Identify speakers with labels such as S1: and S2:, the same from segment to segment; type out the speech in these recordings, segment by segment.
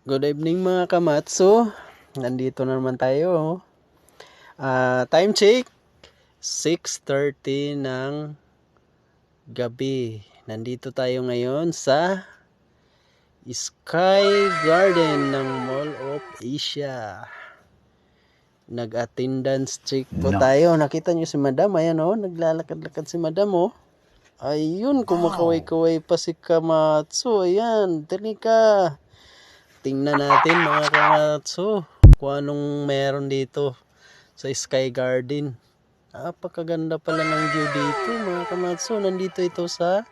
S1: Good evening mga kamatso. Nandito na naman tayo. Ah, time check. 6.30 ng gabi. Nandito tayo ngayon sa Sky Garden ng Mall of Asia. Nag-attendance check po tayo. Nakita niyo si Madam. Ayan oh, naglalakad-lakad si Madam oh. Ayun, kumakaway-kaway pa si Kamatsu. Ayan, dali ka. Tingnan natin mga Kamatsu kung anong meron dito sa Sky Garden. Napakaganda pala ng view dito mga Kamatsu. Nandito ito sa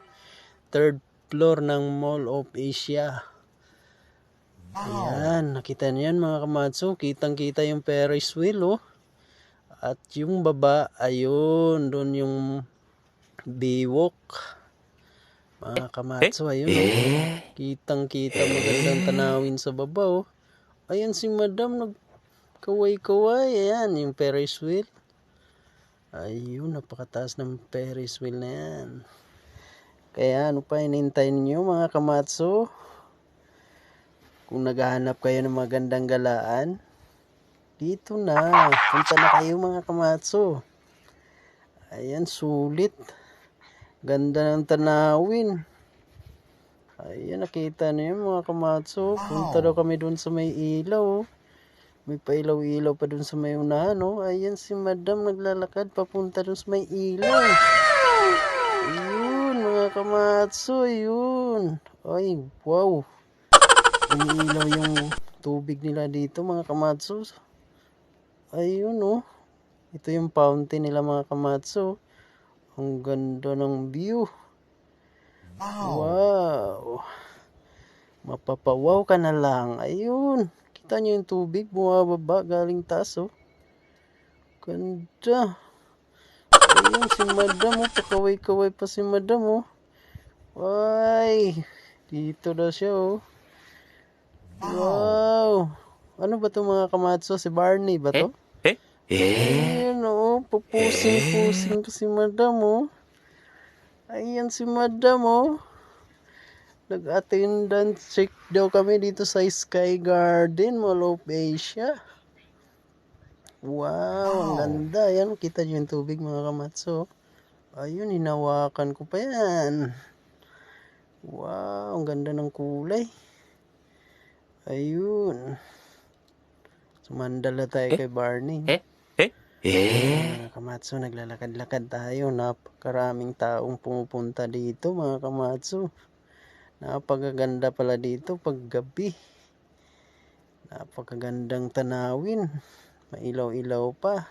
S1: third floor ng Mall of Asia. Ayan, nakita niyo mga Kamatsu. Kitang-kita yung Ferris wheel oh. At yung baba, ayun, doon yung biwok. Mga kamatso, ayun. Oh. Kitang-kita magandang tanawin sa baba, oh. Ayan si madam, nagkaway-kaway. Ayan, yung Ferris wheel. Ayun, napakataas ng Ferris wheel na yan. Kaya ano pa inintay ninyo mga kamatso? Kung naghahanap kayo ng magandang galaan, dito na. Punta na kayo mga kamatso. Ayan, sulit. Ganda ng tanawin. Ayan, nakita niyo yun, mga kamatso. Punta daw kami dun sa may ilaw. May pailaw-ilaw pa dun sa may unahan. Oh. Ayan si madam naglalakad papunta dun sa may ilaw. Ayun, mga kamatso. Ayun. Ay, wow. Umiilaw yung tubig nila dito, mga kamatso. Ayun, oh. Ito yung fountain nila, mga kamatso. Ang ganda ng view. Wow. Mapapawaw ka na lang. Ayun. Kita niyo yung tubig bumababa galing taas oh. Ganda. Ayun si madam oh. Pakaway-kaway pa si madam oh. Ay. Dito na siya oh. Wow. Ano ba to mga kamatso? Si Barney ba to?
S2: Eh?
S1: Ayan oh, pupusing-pusing pa si madam oh. Ayan si madam oh. Nag-attendance check daw kami dito sa Sky Garden, Mall of Asia. Wow, ang ganda. Ayan, kita niyo yung tubig mga kamatso. Ayun, hinawakan ko pa yan. Wow, ang ganda ng kulay. Ayun. Sumandala tayo kay Barney.
S2: Eh? Eh?
S1: Mga kamatso, naglalakad-lakad tayo. Napakaraming taong pumupunta dito, mga kamatso. Napakaganda pala dito pag gabi. Napakagandang tanawin. Mailaw-ilaw pa.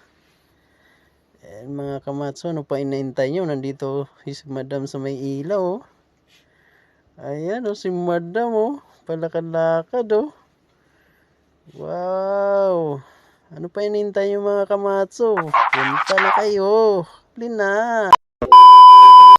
S1: Eh, mga kamatso, ano pa inaintay nyo? Nandito si madam sa may ilaw. Oh. Ayan, oh, si madam, oh. Palakad-lakad, oh. Wow! Ano pa inintay yung mga kamatso? Punta na kayo. Huli na.